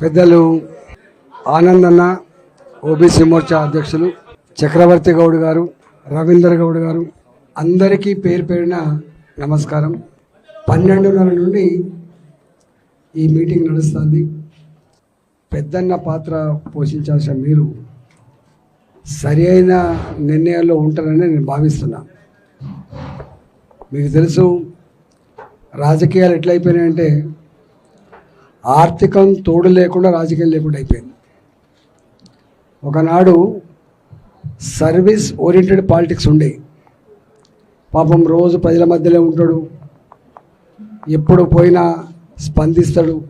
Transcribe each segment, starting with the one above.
పెద్దలు ఆనందన్న ఓబీసీ మోర్చా అధ్యక్షులు చక్రవర్తి గౌడ్ గారు రవీందర్ గౌడ్ గారు అందరికీ పేరు పేరిన నమస్కారం. పన్నెండున్నర నుండి ఈ మీటింగ్ నడుస్తుంది. పెద్దన్న పాత్ర పోషించాల్సిన మీరు సరి అయిన నిర్ణయాల్లో ఉంటారని నేను భావిస్తున్నా. మీకు తెలుసు రాజకీయాలు ఎట్లయిపోయినాయంటే ఆర్థికం తోడు లేకుండా రాజకీయం లేకుండా అయిపోయింది. ఒకనాడు సర్వీస్ ఓరియంటెడ్ పాలిటిక్స్ ఉండే. పాపం రోజు ప్రజల మధ్యలో ఉంటాడు. ఎప్పుడు పోయినా స్పందిస్తాడు.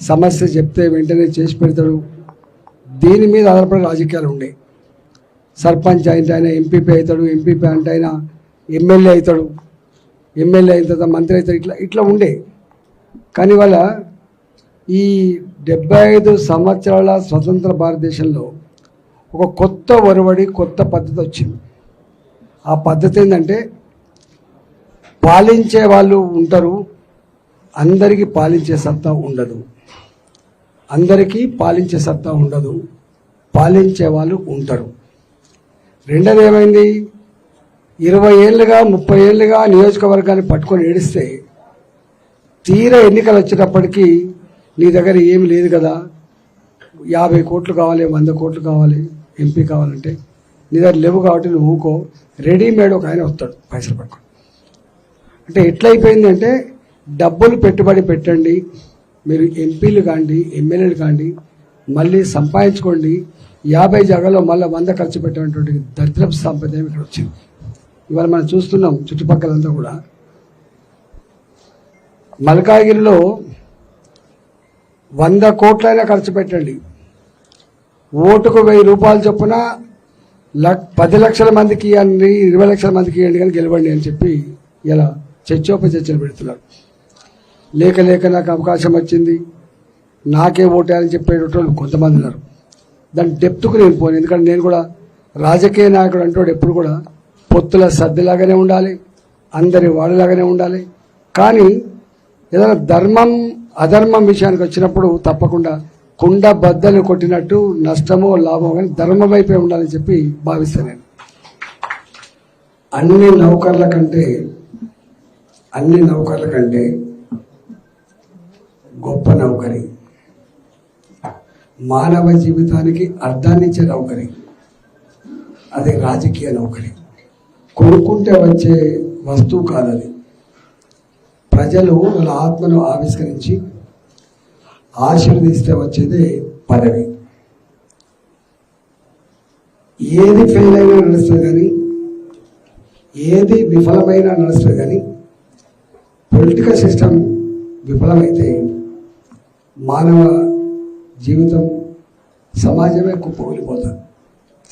సమస్య చెప్తే వెంటనే చేసి పెడతాడు. దీని మీద ఆధారపడి రాజకీయాలు ఉండే. సర్పంచ్ అయితే ఆయన ఎంపీపీ అవుతాడు ఎంపీపీ అంటే ఆయన ఎమ్మెల్యే అవుతాడు. ఎమ్మెల్యే అయిన తర్వాత మంత్రి అవుతాడు. ఇట్లా ఇట్లా ఉండే. కానీ వాళ్ళ ఈ డెబ్బై ఐదు సంవత్సరాల స్వతంత్ర భారతదేశంలో ఒక కొత్త ఒరవడి కొత్త పద్ధతి వచ్చింది. ఆ పద్ధతి ఏంటంటే పాలించే వాళ్ళు ఉంటారు అందరికీ పాలించే సత్తా ఉండదు. అందరికీ పాలించే సత్తా ఉండదు పాలించే వాళ్ళు ఉంటారు. రెండోది ఏమైంది? ఇరవై ఏళ్ళుగా ముప్పై ఏళ్ళుగా నియోజకవర్గాన్ని పట్టుకొని ఏడిస్తే తీర ఎన్నికలు వచ్చేటప్పటికీ నీ దగ్గర ఏమి లేదు కదా. యాభై కోట్లు కావాలి వంద కోట్లు కావాలి ఎంపీ కావాలంటే. నీ దగ్గర లేవు కాబట్టి నువ్వు ఊకో. రెడీమేడ్ ఒక ఆయన వస్తాడు పైసలు పట్టుకొని. అంటే ఎట్లయిపోయింది అంటే డబ్బులు పెట్టుబడి పెట్టండి మీరు ఎంపీలు కాండి ఎమ్మెల్యేలు కాండి మళ్ళీ సంపాదించుకోండి యాభై జాగాలో మళ్ళీ వంద ఖర్చు పెట్టినటువంటి దరిద్రపు సాంప్రదాయం ఇక్కడ వచ్చింది? ఇవాళ మనం చూస్తున్నాం చుట్టుపక్కలంతా కూడా. మల్కాగిరిలో వంద కోట్లైనా ఖర్చు పెట్టండి. ఓటుకు వెయ్యి రూపాయలు చొప్పున లక్ పది లక్షల మందికి ఇవ్వండి ఇరవై లక్షల మందికి ఇవ్వండి కానీ గెలవండి అని చెప్పి ఇలా చర్చోప చర్చలు పెడుతున్నారు. లేక లేక నాకు అవకాశం వచ్చింది. నాకే ఓటేయాలని చెప్పేటోళ్ళు కొంతమంది ఉన్నారు. దాని డెప్త్కు నేను పోను. ఎందుకంటే నేను కూడా రాజకీయ నాయకుడు అంటాడు ఎప్పుడు కూడా పొత్తుల సర్దిలాగానే ఉండాలి అందరి వాళ్ళలాగానే ఉండాలి. కానీ ఏదైనా ధర్మం అధర్మం విషయానికి వచ్చినప్పుడు తప్పకుండా కుండ బద్దలు కొట్టినట్టు నష్టమో లాభమో కానీ ధర్మం వైపే ఉండాలని చెప్పి భావిస్తాను నేను. అన్ని నౌకర్ల కంటే అన్ని నౌకర్ల కంటే గొప్ప నౌకరి. మానవ జీవితానికి అర్థాన్నిచ్చే నౌకరి. అది రాజకీయ నౌకరి. కొనుక్కుంటే వచ్చే వస్తువు కాదది ప్రజలు వాళ్ళ ఆత్మను ఆవిష్కరించి ఆశీర్వదిస్తే వచ్చేదే పదవి. ఏది ఫెయిల్ అయినా నడుస్తుంది కానీ ఏది విఫలమైనా నడుస్తుంది కానీ పొలిటికల్ సిస్టమ్ విఫలమైతే మానవ జీవితం సమాజమే కుప్పకూలిపోతుంది.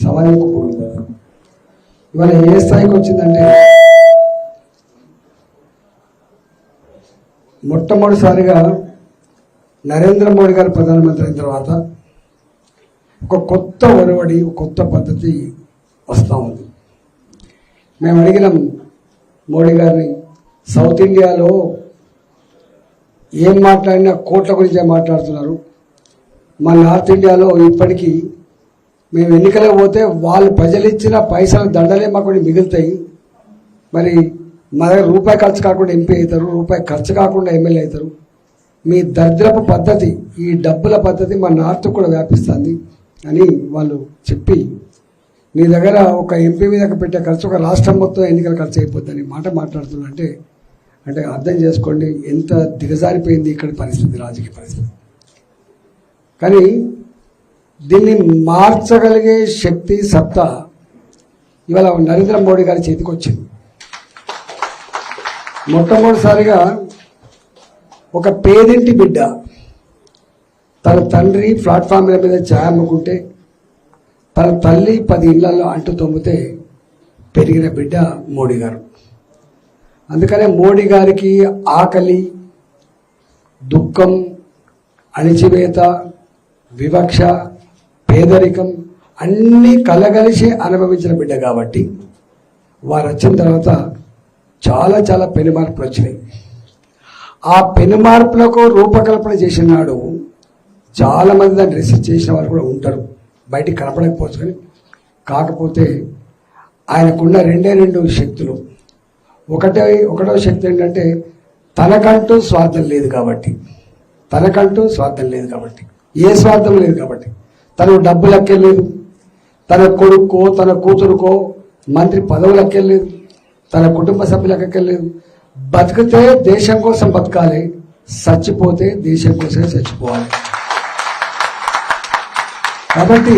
సమాజం కుప్పకూలిపోతుంది. ఇవాళ ఏ స్థాయికి వచ్చిందంటే మొట్టమొదటిసారిగా నరేంద్ర మోడీ గారు ప్రధానమంత్రి అయిన తర్వాత ఒక కొత్త ఒరవడి కొత్త పద్ధతి వస్తూ ఉంది. మేము అడిగినాం మోడీ గారిని సౌత్ ఇండియాలో ఏం మాట్లాడినా కోట్ల గురించే మాట్లాడుతున్నారు. మా నార్త్ ఇండియాలో ఇప్పటికీ మేము ఎన్నికలకు పోతే వాళ్ళు ప్రజలు ఇచ్చిన పైసలు దండలే మాకు కొన్ని మిగులుతాయి. మరి మా దగ్గర రూపాయి ఖర్చు కాకుండా ఎంపీ అవుతారు రూపాయి ఖర్చు కాకుండా ఎమ్మెల్యే అవుతారు. మీ దరిద్రపు పద్ధతి ఈ డబ్బుల పద్ధతి మా నార్త్ కూడా వ్యాపిస్తుంది అని వాళ్ళు చెప్పి నీ దగ్గర ఒక ఎంపీ మీద పెట్టే ఖర్చు ఒక రాష్ట్రం మొత్తం ఎన్నికల ఖర్చు అయిపోద్దని మాట మాట్లాడుతున్నా అంటే అంటే అర్థం చేసుకోండి ఎంత దిగజారిపోయింది ఇక్కడ పరిస్థితి రాజకీయ పరిస్థితి. కానీ దీన్ని మార్చగలిగే శక్తి సత్తా ఇవాళ నరేంద్ర మోడీ గారి చేతికి వచ్చింది మొట్టమొదటిసారిగా ఒక పేదింటి బిడ్డ తన తండ్రి ప్లాట్ఫామ్ల మీద ఛాయ్ అమ్ముకుంటే తన తల్లి పది ఇళ్ళలో అంటు తొమ్మితే పెరిగిన బిడ్డ మోడీ గారు. అందుకనే మోడీ గారికి ఆకలి దుఃఖం అణిచివేత వివక్ష పేదరికం అన్నీ కలగలిసి అనుభవించిన బిడ్డ కాబట్టి వారు వచ్చిన తర్వాత చాలా చాలా పెను మార్పులు వచ్చినాయి. ఆ పెను మార్పులకు రూపకల్పన చేసిన నాడు చాలా మంది దాన్ని రిసీవ్ చేసిన వారు కూడా ఉంటారు. బయటికి కనపడకపోవచ్చు కానీ. కాకపోతే ఆయనకున్న రెండే రెండు శక్తులు. ఒకటే ఒకటో శక్తి ఏంటంటే తనకంటూ స్వార్థం లేదు కాబట్టి. తనకంటూ స్వార్థం లేదు కాబట్టి. ఏ స్వార్థం లేదు కాబట్టి. తనకు డబ్బు లెక్కలేదు. తన కొడుకో తన కూతురుకో మంత్రి పదవులు లెక్కలేదు తన కుటుంబ సభ్యుల లెక్కలేదు బతికితే దేశం కోసం బతకాలి చచ్చిపోతే దేశం కోసమే చచ్చిపోవాలి. కాబట్టి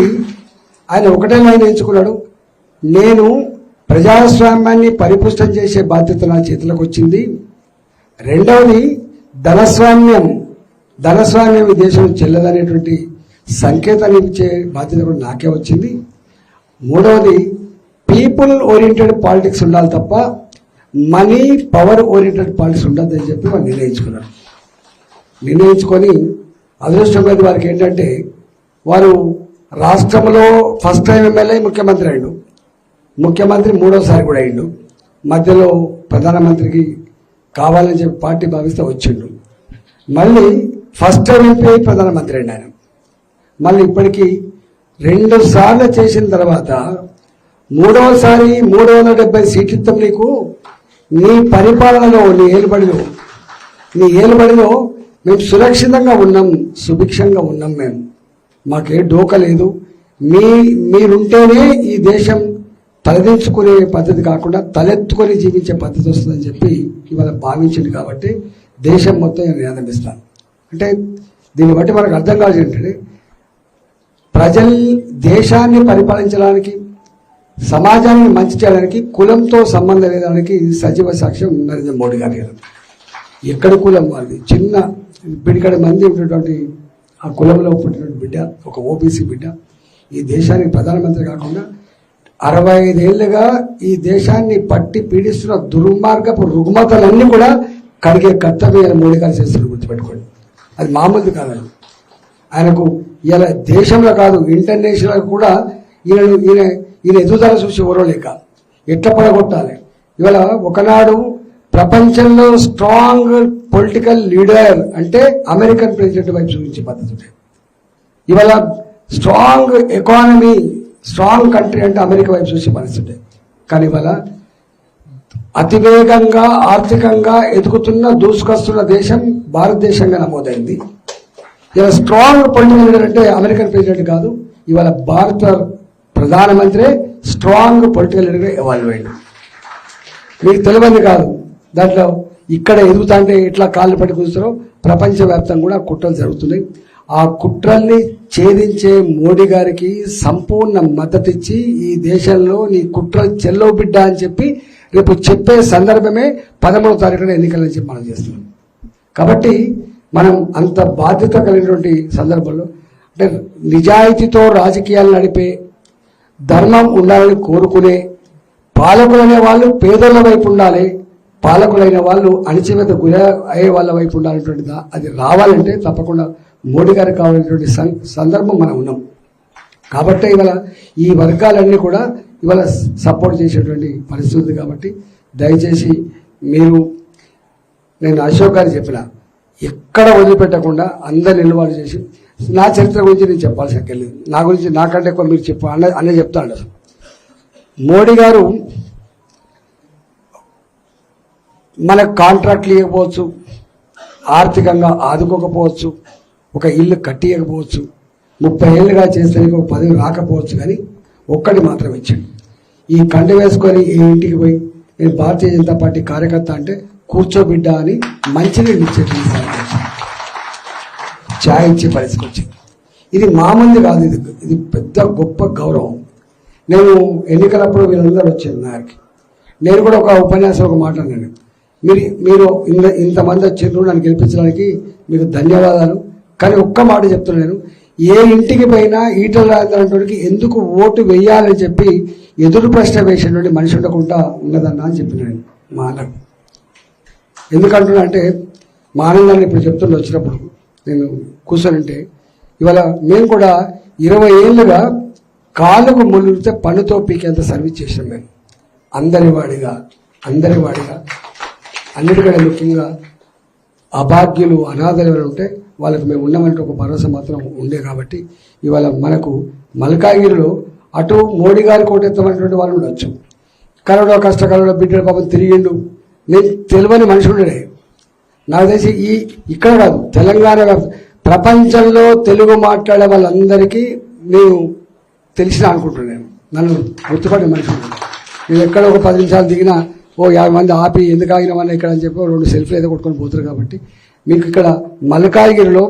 ఆయన ఒకటే లైన్ ఎంచుకున్నాడు నేను ప్రజాస్వామ్యాన్ని పరిపుష్టం చేసే బాధ్యత నా చేతిలోకి వచ్చింది. రెండవది ధనస్వామ్యం ధనస్వామ్యం ఈ దేశం చెల్లదనేటువంటి సంకేతాన్ని ఇచ్చే బాధ్యత కూడా నాకే వచ్చింది. మూడవది పీపుల్ ఓరియంటెడ్ పాలిటిక్స్ ఉండాలి తప్ప మనీ పవర్ ఓరియంటెడ్ పాలసీ ఉండద్దని చెప్పి వాళ్ళు నిర్ణయించుకున్నారు. నిర్ణయించుకొని అదృష్టం వారికి ఏంటంటే వారు రాష్ట్రంలో ఫస్ట్ టైం ఎమ్మెల్యే ముఖ్యమంత్రి అయిండు ముఖ్యమంత్రి మూడోసారి కూడా అయిండు మధ్యలో ప్రధానమంత్రికి కావాలని చెప్పి పార్టీ భావిస్తే వచ్చిండు. మళ్ళీ ఫస్ట్ టైం ఎంపీ అయి ప్రధానమంత్రి అండి ఆయన. మళ్ళీ ఇప్పటికీ రెండు సార్లు చేసిన తర్వాత మూడవసారి మూడు వందల డెబ్బై సీట్లు ఇస్తాం నీకు నీ పరిపాలనలో నీ ఏలుబడిలో నీ ఏలుబడిలో మేము సురక్షితంగా ఉన్నాం సుభిక్షంగా ఉన్నాం మేము. మాకే డోక లేదు. మీ మీరుంటేనే ఈ దేశం తలదించుకునే పద్ధతి కాకుండా తలెత్తుకొని జీవించే పద్ధతి వస్తుందని చెప్పి ఇవాళ భావించింది కాబట్టి దేశం మొత్తం నేను నినాదమిస్తాను అంటే దీన్ని బట్టి మనకు అర్థం కావాల్సి ఏంటంటే ప్రజల్ దేశాన్ని పరిపాలించడానికి సమాజాన్ని మంచి చేయడానికి కులంతో సంబంధం లేదానికి సజీవ సాక్ష్యం నరేంద్ర మోడీ గారి గారు ఎక్కడ కులం వాళ్ళది చిన్న పిడికడ మంది ఉన్నటువంటి ఆ కులంలో పుట్టినటువంటి బిడ్డ ఒక ఓబీసీ బిడ్డ. ఈ దేశానికి ప్రధానమంత్రి కాకుండా అరవై ఐదేళ్ళుగా ఈ దేశాన్ని పట్టి పీడిస్తున్న దుర్మార్గపు రుగ్మతలన్నీ కూడా కడిగే కర్తవ్యాల మోడీ గారు చేస్తున్నారు గుర్తుపెట్టుకోండి. అది మామూలు కాదండి ఆయనకు ఇలా దేశంలో కాదు ఇంటర్నేషనల్ కూడా ఈయన ఈయన ఈయన ఎదుగుదల చూసి ఓరలేక ఎట్లా పడగొట్టాలి? ఇవాళ ఒకనాడు ప్రపంచంలో స్ట్రాంగ్ పొలిటికల్ లీడర్ అంటే అమెరికన్ ప్రెసిడెంట్ వైపు చూపించే పద్ధతి ఇవాళ స్ట్రాంగ్ ఎకానమీ స్ట్రాంగ్ కంట్రీ అంటే అమెరికా వైపు చూసే పరిస్థితి కానీ ఇవాళ అతివేగంగా ఆర్థికంగా ఎదుగుతున్న దూసుకొస్తున్న దేశం భారతదేశంగా నమోదైంది. ఇలా స్ట్రాంగ్ పొలిటికల్ లీడర్ అంటే అమెరికన్ ప్రెసిడెంట్ కాదు ఇవాళ భారత ప్రధానమంత్రి స్ట్రాంగ్ పొలిటికల్ లీడర్గా ఎవాల్వ్ అయ్యింది మీకు తెలియదు కాదు. దాంట్లో ఇక్కడ ఎదుగుతా అంటే ఎట్లా కాళ్ళు పట్టి కూర్చున్నారో ప్రపంచవ్యాప్తంగా కూడా కుట్రలు జరుగుతున్నాయి. ఆ కుట్రల్ని ఛేదించే మోడీ గారికి సంపూర్ణ మద్దతు ఇచ్చి ఈ దేశంలో నీ కుట్ర చెల్లో బిడ్డ అని చెప్పి రేపు చెప్పే సందర్భమే పదమూడవ తారీఖున ఎన్నికలని చెప్పి మనం చేస్తున్నాం. కాబట్టి మనం అంత బాధ్యత కలిగినటువంటి సందర్భంలో అంటే నిజాయితీతో రాజకీయాలు నడిపే ధర్మం ఉండాలని కోరుకునే పాలకులనే వాళ్ళు పేదల వైపు ఉండాలి పాలకులైన వాళ్ళు అణిచివేత గురి అయ్యే వాళ్ళ వైపు ఉండాలనేటువంటి అది రావాలంటే తప్పకుండా మోడీ గారికి కావాలనేటువంటి సందర్భం మనం ఉన్నాం. కాబట్టి ఇవాళ ఈ వర్గాలన్నీ కూడా ఇవాళ సపోర్ట్ చేసేటువంటి పరిస్థితి ఉంది కాబట్టి దయచేసి మీరు నేను అశోక్ గారు చెప్పిన ఎక్కడ వదిలిపెట్టకుండా అందరు నిలబడి చేసి నా చరిత్ర గురించి నేను చెప్పాల్సి అక్కర్లేదు నా గురించి నాకంటే ఎక్కువ మీరు చెప్ప అన్న అన్న చెప్తాడు మోడీ గారు మనకు కాంట్రాక్ట్లు ఇవ్వకపోవచ్చు ఆర్థికంగా ఆదుకోకపోవచ్చు ఒక ఇల్లు కట్టియకపోవచ్చు ముప్పై ఏళ్ళుగా చేస్తే ఒక పదవి రాకపోవచ్చు కానీ ఒక్కటి మాత్రం ఇచ్చాడు. ఈ కండ వేసుకొని ఈ ఇంటికి పోయి నేను భారతీయ జనతా పార్టీ కార్యకర్త అంటే కూర్చోబిడ్డ అని మంచినీళ్ళు ఇచ్చేది ఛాయ్ ఇచ్చే పరిస్థితి వచ్చింది ఇది మంది కాదు ఇది ఇది పెద్ద గొప్ప గౌరవం. నేను ఎన్నికలప్పుడు వీళ్ళందరూ వచ్చారు నా నేను కూడా ఒక ఉపన్యాసం ఒక మాట అన్నాను. మీరు మీరు ఇంత ఇంతమంది వచ్చిండ్రు నన్ను గెలిపించడానికి మీకు ధన్యవాదాలు. కానీ ఒక్క మాట చెప్తున్నాను. ఏ ఇంటికి పోయినా ఈటల రాజేంద్రకి ఎందుకు ఓటు వేయాలని చెప్పి ఎదురు ప్రశ్న వేసినటువంటి మనిషి ఉండకుండా ఉన్నదన్నా అని చెప్పినాను మా అన్నకు. ఎందుకంటున్నా అంటే మా ఆనందాన్ని ఇప్పుడు చెప్తుండే వచ్చినప్పుడు నేను కూర్చొని ఇవాళ మేము కూడా ఇరవై ఏళ్ళుగా కాళ్ళకు ముళ్ళుతే పనుతో పీకేంత సర్వీస్ చేసాం మేము అందరి వాడిగా అందరి వాడిగా అన్నిటికంటే ముఖ్యంగా అభాగ్యులు అనాథలు ఎవరు ఉంటే వాళ్ళకి మేము ఉన్నామంటే ఒక భరోసా మాత్రం ఉండే కాబట్టి ఇవాళ మనకు మల్కాగిరిలో అటు మోడీ గారి కోటెత్తమైనటువంటి వాళ్ళు ఉండొచ్చు. కరోనా కష్టకాలంలో బిడ్డల పాపం తిరిగిండు. నేను తెలియని మనిషి ఉండడే. నాకు తెలిసి ఈ ఇక్కడ కాదు తెలంగాణ ప్రపంచంలో తెలుగు మాట్లాడే వాళ్ళందరికీ నేను తెలిసిన అనుకుంటున్నాను నన్ను గుర్తుపడే మనిషి మీరు నేను ఎక్కడ ఒక పది నిమిషాలు దిగినా ఓ యాభై మంది ఆపి ఎందుకు ఆగినామన్నా ఇక్కడ అని చెప్పి రెండు సెల్ఫీలు ఏదో కొట్టుకొని పోతారు కాబట్టి మీకు ఇక్కడ మల్కాజ్గిరిలో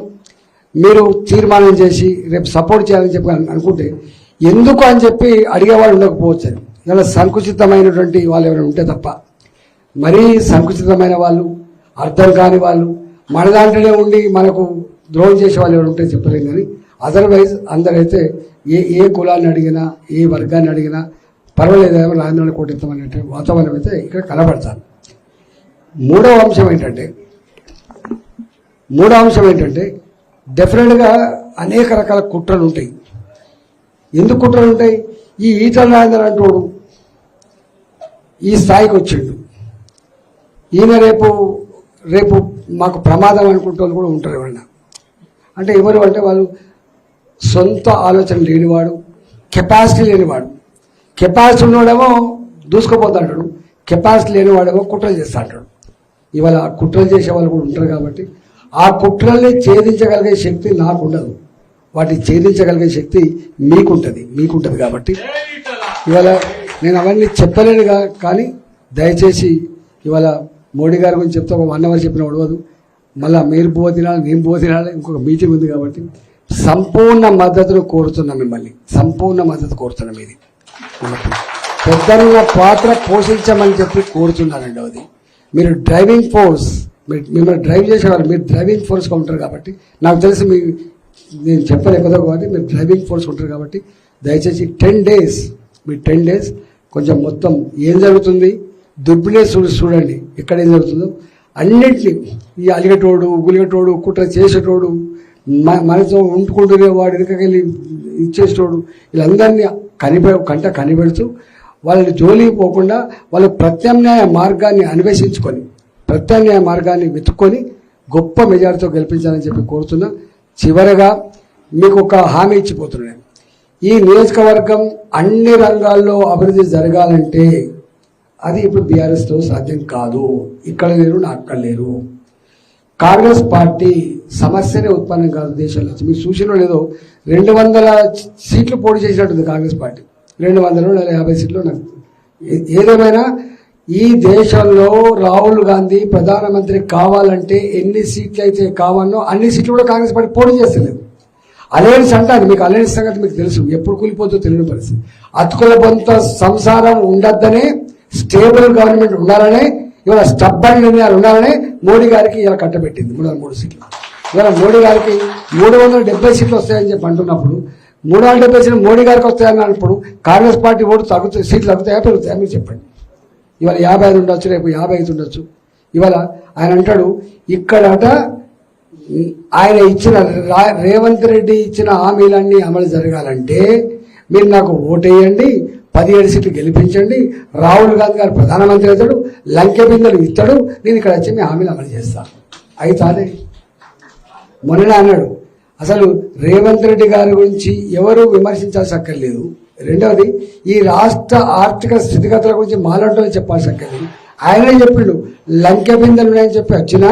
మీరు తీర్మానం చేసి రేపు సపోర్ట్ చేయాలని చెప్పి అనుకుంటే ఎందుకు అని చెప్పి అడిగేవాళ్ళు ఉండకపోవచ్చు. ఇలా సంకుచితమైనటువంటి వాళ్ళు ఎవరైనా ఉంటే తప్ప. మరీ సంకుచితమైన వాళ్ళు అర్థం కాని వాళ్ళు. మన దాంట్లోనే ఉండి మనకు ద్రోహం చేసే వాళ్ళు ఎవరు ఉంటే చెప్పలేం కానీ అదర్వైజ్ అందరైతే ఏ ఏ కులాన్ని అడిగినా ఏ వర్గాన్ని అడిగినా పర్వాలేదు పర్వాలేదేమో రాజేంద్ర అనే వాతావరణం అయితే ఇక్కడ కనబడతాను. మూడవ అంశం ఏంటంటే మూడో అంశం ఏంటంటే డెఫినెట్గా అనేక రకాల కుట్రలు ఉంటాయి. ఎందుకు కుట్రలు ఉంటాయి? ఈ ఈటల రాజేంద్ర అంటోడు ఈ స్థాయికి వచ్చిండు. ఈయన రేపు రేపు మాకు ప్రమాదం అనుకుంటే వాళ్ళు కూడా ఉంటారు ఎవరన్నా అంటే ఎవరు అంటే వాళ్ళు సొంత ఆలోచన లేనివాడు కెపాసిటీ లేనివాడు. కెపాసిటీ ఉన్నవాడేమో దూసుకుపోతాడు కెపాసిటీ లేనివాడేమో కుట్రలు చేస్తా అంటాడు ఇవాళ ఆ కుట్రలు చేసే వాళ్ళు కూడా ఉంటారు కాబట్టి ఆ కుట్రల్ని ఛేదించగలిగే శక్తి నాకు ఉండదు వాటిని ఛేదించగలిగే శక్తి మీకుంటుంది మీకుంటుంది కాబట్టి. ఇవాళ నేను అవన్నీ చెప్పలేనుగా కానీ దయచేసి ఇవాళ మోడీ గారి గురించి చెప్తే ఒక వన్ అవర్ చెప్పిన ఉడవదు. మళ్ళీ మీరు పువ్వు తినాలి నేను పువ్వు తినాలి ఇంకొక మీటింగ్ ఉంది కాబట్టి సంపూర్ణ మద్దతును కోరుతున్నాం మిమ్మల్ని. సంపూర్ణ మద్దతు కోరుతున్నాం ఇది. పెద్దన్న పాత్ర పోషించమని చెప్పి కోరుతున్నానండి అది. మీరు డ్రైవింగ్ ఫోర్స్ మీరు మిమ్మల్ని డ్రైవ్ చేసేవారు మీరు డ్రైవింగ్ ఫోర్స్గా ఉంటారు కాబట్టి నాకు తెలిసి మీ నేను చెప్పలేకపోతే కాబట్టి మీరు డ్రైవింగ్ ఫోర్స్ ఉంటారు కాబట్టి దయచేసి టెన్ డేస్ మీ టెన్ డేస్ కొంచెం మొత్తం ఏం జరుగుతుంది దుర్బినే చూడు చూడండి. ఎక్కడ ఏం జరుగుతుందో. అన్నింటినీ ఈ అలిగటోడు గులిగటోడు కుట్ర చేసేటోడు మ- మనతో ఉంటుకుంటునే వాడు వెనకకెళ్ళి ఇచ్చేసేటోడు వీళ్ళందరినీ కనిపె కంట కనిపెడుతూ వాళ్ళని జోలికి పోకుండా వాళ్ళ ప్రత్యామ్నాయ మార్గాన్ని అన్వేషించుకొని ప్రత్యామ్నాయ మార్గాన్ని వెతుక్కొని గొప్ప మెజారిటీతో గెలిపించాలని చెప్పి కోరుతున్నా. చివరగా మీకు ఒక హామీ ఇచ్చిపోతున్నాను. ఈ నియోజకవర్గం అన్ని రంగాల్లో అభివృద్ధి జరగాలంటే అది ఇప్పుడు బీఆర్ఎస్తో సాధ్యం కాదు. ఇక్కడ లేరు నా అక్కడ లేరు. కాంగ్రెస్ పార్టీ సమస్యనే ఉత్పన్నం కాదు దేశంలో. మీరు చూసినో లేదో రెండు వందల సీట్లు పోటీ చేసినట్టుంది కాంగ్రెస్ పార్టీ. రెండు వందల లేదా యాభై సీట్లు నాకు ఏ- ఏదేమైనా ఈ దేశంలో రాహుల్ గాంధీ ప్రధానమంత్రి కావాలంటే ఎన్ని సీట్లు అయితే కావాలనో అన్ని సీట్లు కూడా కాంగ్రెస్ పార్టీ పోటీ చేస్తలేదు. అలయన్స్ అంటారు మీకు అలయన్స్ సంగతి మీకు తెలుసు. ఎప్పుడు కూలిపోతుందో తెలియని పరిస్థితి. అతుకుల సంసారం ఉండద్దనే స్టేబుల్ గవర్నమెంట్ ఉండాలనే ఇవాళ స్టబ్బన్ నిర్ణయాలు ఉండాలని మోడీ గారికి ఇలా కట్టబెట్టింది మూడు వందల మూడు సీట్లు. ఇవాళ మోడీ గారికి మూడు వందల డెబ్బై సీట్లు వస్తాయని చెప్పి అంటున్నప్పుడు మూడు వందల డెబ్బై సీట్లు మోడీ గారికి వస్తాయని అన్నప్పుడు కాంగ్రెస్ పార్టీ ఓటు తగ్గుతాయి సీట్లు తగ్గుతాయా పెరుగుతాయా మీరు చెప్పండి. ఇవాళ యాభై ఐదు ఉండొచ్చు రేపు యాభై ఐదు ఉండొచ్చు. ఇవాళ ఆయన అంటాడు ఇక్కడట ఆయన ఇచ్చిన రేవంత్ రెడ్డి ఇచ్చిన హామీలన్నీ అమలు జరగాలంటే మీరు నాకు ఓటేయండి పదిహేడు సీట్లు గెలిపించండి. రాహుల్ గాంధీ గారు ప్రధానమంత్రి అవుతాడు. లంకె బిందెలు ఇస్తాడు. నేను ఇక్కడ వచ్చి మీ హామీలు అమలు చేస్తాను అయితే మొన్న మొన్ననే అన్నాడు. అసలు రేవంత్ రెడ్డి గారి గురించి ఎవరు విమర్శించాల్సి అక్కర్లేదు రెండవది ఈ రాష్ట్ర ఆర్థిక స్థితిగతుల గురించి మాలాంటి చెప్పాల్సి అక్కర్లేదు ఆయనే చెప్పిండు లంకె బిందెలు ఉన్నాయని చెప్పి వచ్చినా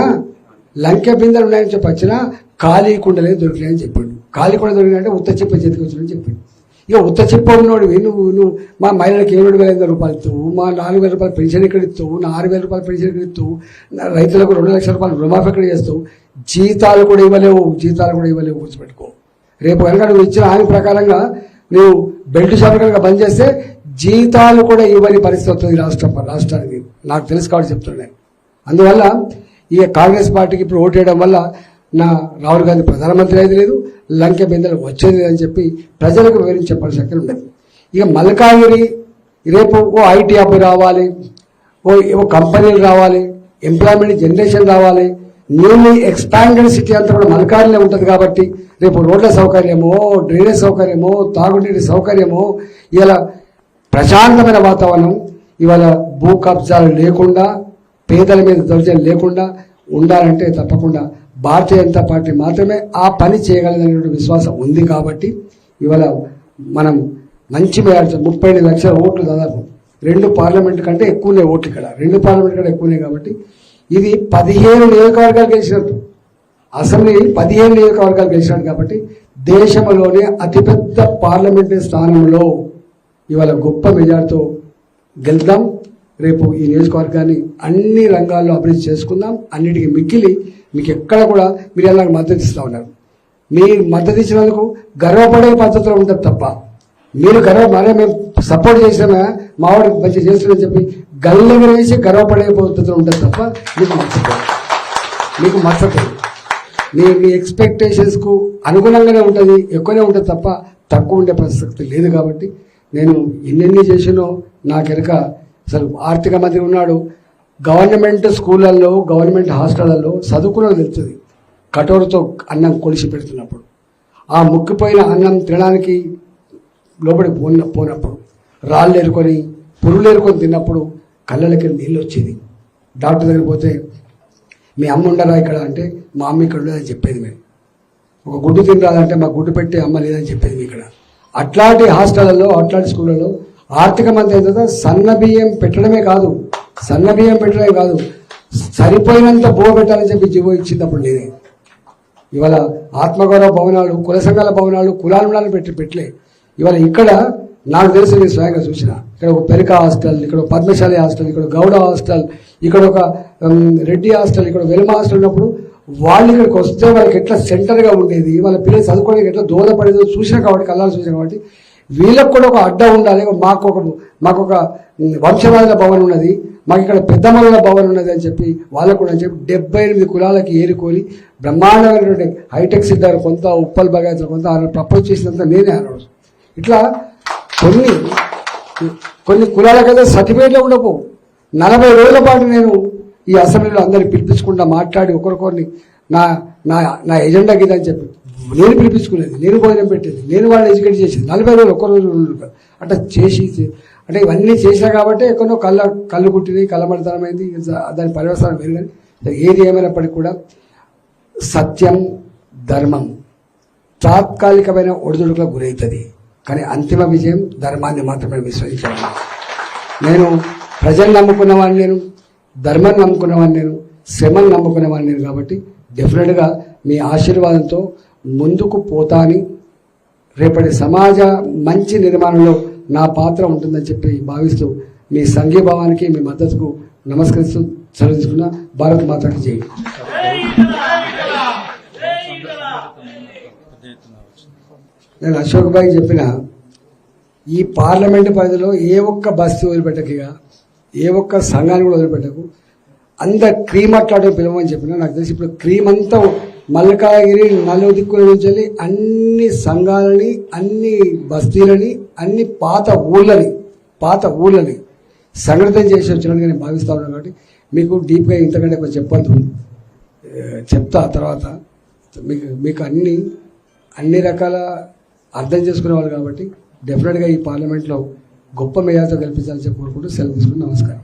లంకె బిందెలు ఉన్నాయని చెప్పి వచ్చినా ఖాళీ కుండలే దొరికినాయని చెప్పిండు. ఖాళీ కుండ దొరికినాయంటే ఉత్త చెప్పే చేతికి వచ్చినని చెప్పిండు. ఇక ఉత్త చిప్ప ఉన్నోడు నువ్వు నువ్వు మా మహిళలకు ఏడు వేల ఐదు రూపాయలు ఇస్తావు మా నాలుగు వేల రూపాయలు పెన్షన్ ఇక్కడ ఇస్తావు నా ఆరు వేల రూపాయలు పెన్షన్ ఇక్కడ ఇస్తావు రైతులకు రెండు లక్షల రూపాయలు రుణమాఫీ ఎక్కడ చేస్తావు జీతాలు కూడా ఇవ్వలేవు జీతాలు కూడా ఇవ్వలేవు గుర్తుపెట్టుకో. రేపు కనుక నువ్వు ఇచ్చిన హామీ ప్రకారంగా నువ్వు బెల్ట్ షాప్ కనుక బంద్ చేస్తే జీతాలు కూడా ఇవ్వని పరిస్థితి వస్తుంది రాష్ట్రం రాష్ట్రానికి. నాకు తెలుసు కాబట్టి చెప్తున్నాను అందువల్ల ఈ కాంగ్రెస్ పార్టీకి ఇప్పుడు ఓటేయడం వల్ల నా రాహుల్ గాంధీ ప్రధానమంత్రి అయ్యేది లేదు లంకె బిందెలు వచ్చేది లేదని చెప్పి ప్రజలకు వివరించి చెప్పాల్సిన శక్తి ఉండదు ఇక మల్కాగిరి రేపు ఓ ఐటీ హబ్ రావాలి ఓ ఓ కంపెనీలు రావాలి ఎంప్లాయ్మెంట్ జనరేషన్ రావాలి న్యూలీ ఎక్స్పాండెడ్ సిటీ అంతా కూడా మల్కారిలో ఉంటుంది కాబట్టి రేపు రోడ్ల సౌకర్యమో డ్రైనేజ్ సౌకర్యమో తాగునీటి సౌకర్యమో ఇలా ప్రశాంతమైన వాతావరణం ఇవాళ భూ కబ్జాలు లేకుండా పేదల మీద దౌర్జన్యం లేకుండా ఉండాలంటే తప్పకుండా భారతీయ జనతా పార్టీ మాత్రమే ఆ పని చేయగలదనే విశ్వాసం ఉంది కాబట్టి ఇవాళ మనం మంచి మేరకు ముప్పై ఎనిమిది లక్షల ఓట్లు దాదాపు రెండు పార్లమెంట్ కంటే ఎక్కువనే ఓట్లు ఇక్కడ. రెండు పార్లమెంట్ కంటే ఎక్కువనే కాబట్టి ఇది పదిహేను నియోజకవర్గాలు గెలిచినట్టు. అసెంబ్లీ పదిహేను నియోజకవర్గాలు గెలిచినట్టు కాబట్టి దేశంలోనే అతిపెద్ద పార్లమెంటరీ స్థానంలో ఇవాళ గొప్ప మెజార్టీతో గెలుద్దాం. రేపు ఈ నియోజకవర్గాన్ని అన్ని రంగాల్లో అభివృద్ధి చేసుకుందాం. అన్నిటికీ మిక్కిలి మీకు ఎక్కడ కూడా మీరు ఎలా మద్దతు ఇస్తూ ఉన్నారు. మీ మద్దతు ఇచ్చినందుకు గర్వపడే పద్ధతిలో ఉంటుంది తప్ప మీరు గర్వ మరే మేము సపోర్ట్ చేసినా మావాడు మంచి చేస్తున్నామని చెప్పి గల్లెగర వేసి గర్వపడే పద్ధతిలో ఉంటుంది తప్ప మీకు మర్చిపోదు మీకు మచ్చలేదు మీ మీ ఎక్స్పెక్టేషన్స్కు అనుగుణంగానే ఉంటుంది ఎక్కువనే ఉంటుంది తప్ప తక్కువ ఉండే ప్రసక్తి లేదు కాబట్టి నేను ఎన్నెన్ని చేసినో నాకెరక అసలు ఆర్థిక మంత్రి ఉన్నాడు గవర్నమెంట్ స్కూళ్ళల్లో గవర్నమెంట్ హాస్టళ్ళలో చదువుకున్నది తెలుస్తుంది కటోరతో అన్నం కొలిసి పెడుతున్నప్పుడు ఆ ముక్కిపోయిన అన్నం తినడానికి లోపలి పోన పోనప్పుడు రాళ్ళు ఏరుకొని పురుగులు ఏరుకొని తిన్నప్పుడు కళ్ళలకి నీళ్ళు వచ్చేది డాక్టర్ దగ్గర పోతే మీ అమ్మ ఉండరా ఇక్కడ? అంటే మా అమ్మ ఇక్కడ ఉండదని చెప్పేది మేము. ఒక గుడ్డు తినరాదంటే మా గుడ్డు పెట్టే అమ్మ లేదని చెప్పేది మీ ఇక్కడ. అట్లాంటి హాస్టళ్ళలో అట్లాంటి స్కూళ్ళలో ఆర్థిక మంత్రి సన్న బియ్యం పెట్టడమే కాదు సన్న బియ్యం పెట్టడమే కాదు సరిపోయినంత బో పెట్టాలని చెప్పి జీవో ఇచ్చినప్పుడు నేనే. ఇవాళ ఆత్మగౌరవ భవనాలు కుల సంఘాల భవనాలు కులాలను పెట్టి పెట్టలే. ఇవాళ ఇక్కడ నాకు తెలిసి నేను స్వయంగా చూసిన. ఇక్కడ ఒక పెరిక హాస్టల్ ఇక్కడ ఒక పద్మశాలి హాస్టల్ ఇక్కడ గౌడ హాస్టల్ ఇక్కడ ఒక రెడ్డి హాస్టల్ ఇక్కడ వెలుమ హాస్టల్ ఉన్నప్పుడు వాళ్ళు ఇక్కడికి వస్తే వాళ్ళకి ఎట్లా సెంటర్గా ఉండేది వాళ్ళ పిల్లలు చదువుకోవడానికి ఎట్లా దోహదపడేదో చూసిన కాబట్టి కళ్ళాలు చూసిన కాబట్టి వీళ్ళకు కూడా ఒక అడ్డ ఉండాలి. మాకు ఒక మాకు ఒక వంశవాదుల భవన్ ఉన్నది. మాకు ఇక్కడ పెద్దమల్ల భవన్ ఉన్నది అని చెప్పి వాళ్ళకు కూడా అని చెప్పి డెబ్బై ఎనిమిది కులాలకి ఏరుకొని బ్రహ్మాండమైనటువంటి హైటెక్ సిద్ధారు కొంత ఉప్పల్ భగవంతులు కొంత ఆయన ప్రపోజ్ చేసినంత నేనే అన్నాడు ఇట్లా కొన్ని కొన్ని కులాలకైతే సర్టిఫికేట్లో ఉండకపో నలభై రోజుల పాటు నేను ఈ అసెంబ్లీలో అందరిని పిలిపించుకుంటా మాట్లాడి ఒకరికొకరిని నా నా నా ఎజెండా గీత అని చెప్పి నేను పిలిపించుకునేది నేను భోజనం పెట్టేది నేను వాళ్ళని ఎడ్యుకేట్ చేసేది. నలభై రోజులు ఒక్క రోజు అట్లా చేసి అంటే ఇవన్నీ చేసినా కాబట్టి ఎక్కడో కళ్ళ కళ్ళు కుట్టినాయి కళ్ళమడతనమైంది దాని పర్యవసానం పెరిగింది ఏది ఏమైనప్పటికీ కూడా సత్యం ధర్మం తాత్కాలికమైన ఒడిదుడుకులకు గురవుతుంది కానీ అంతిమ విజయం ధర్మాన్ని మాత్రమే విశ్వసించాలి నేను ప్రజలు నమ్ముకున్నవాడిని నేను ధర్మాన్ని నమ్ముకున్నవాడిని నేను శ్రమను నమ్ముకున్నవాడిని నేను కాబట్టి డెఫినెట్గా మీ ఆశీర్వాదంతో ముందుకు పోతాని రేపటి సమాజ మంచి నిర్మాణంలో నా పాత్ర ఉంటుందని చెప్పి భావిస్తూ మీ సంఘీభావానికి మీ మద్దతుకు నమస్కరిస్తూ చదివించుకున్న భారత్ మాతాకి జై. నేను అశోక్ భాయ్ చెప్పిన ఈ పార్లమెంట్ పరిధిలో ఏ ఒక్క బస్తీ వదిలిపెట్టకగా ఏ ఒక్క సంఘాన్ని కూడా వదిలిపెట్టకు. అంత క్రీమ్ అట్లాంటి పిలవమని చెప్పిన నాకు తెలిసి ఇప్పుడు క్రీమ్ అంతా మల్లకాయగిరి నలుగు దిక్కుల నుంచి వెళ్ళి అన్ని సంఘాలని అన్ని బస్తీలని అన్ని పాత ఊళ్ళని పాత ఊళ్ళని సంఘటన చేసి వచ్చినట్టు నేను భావిస్తా ఉన్నాను కాబట్టి మీకు డీప్గా ఇంతకంటే కొంచెం చెప్పద్దు. చెప్తా తర్వాత. మీకు మీకు అన్ని అన్ని రకాల అర్థం చేసుకునేవాళ్ళు కాబట్టి డెఫినెట్గా ఈ పార్లమెంట్లో గొప్ప మేయాతో కల్పించాలని చెప్పి కోరుకుంటూ సెలవు తీసుకుని నమస్కారం.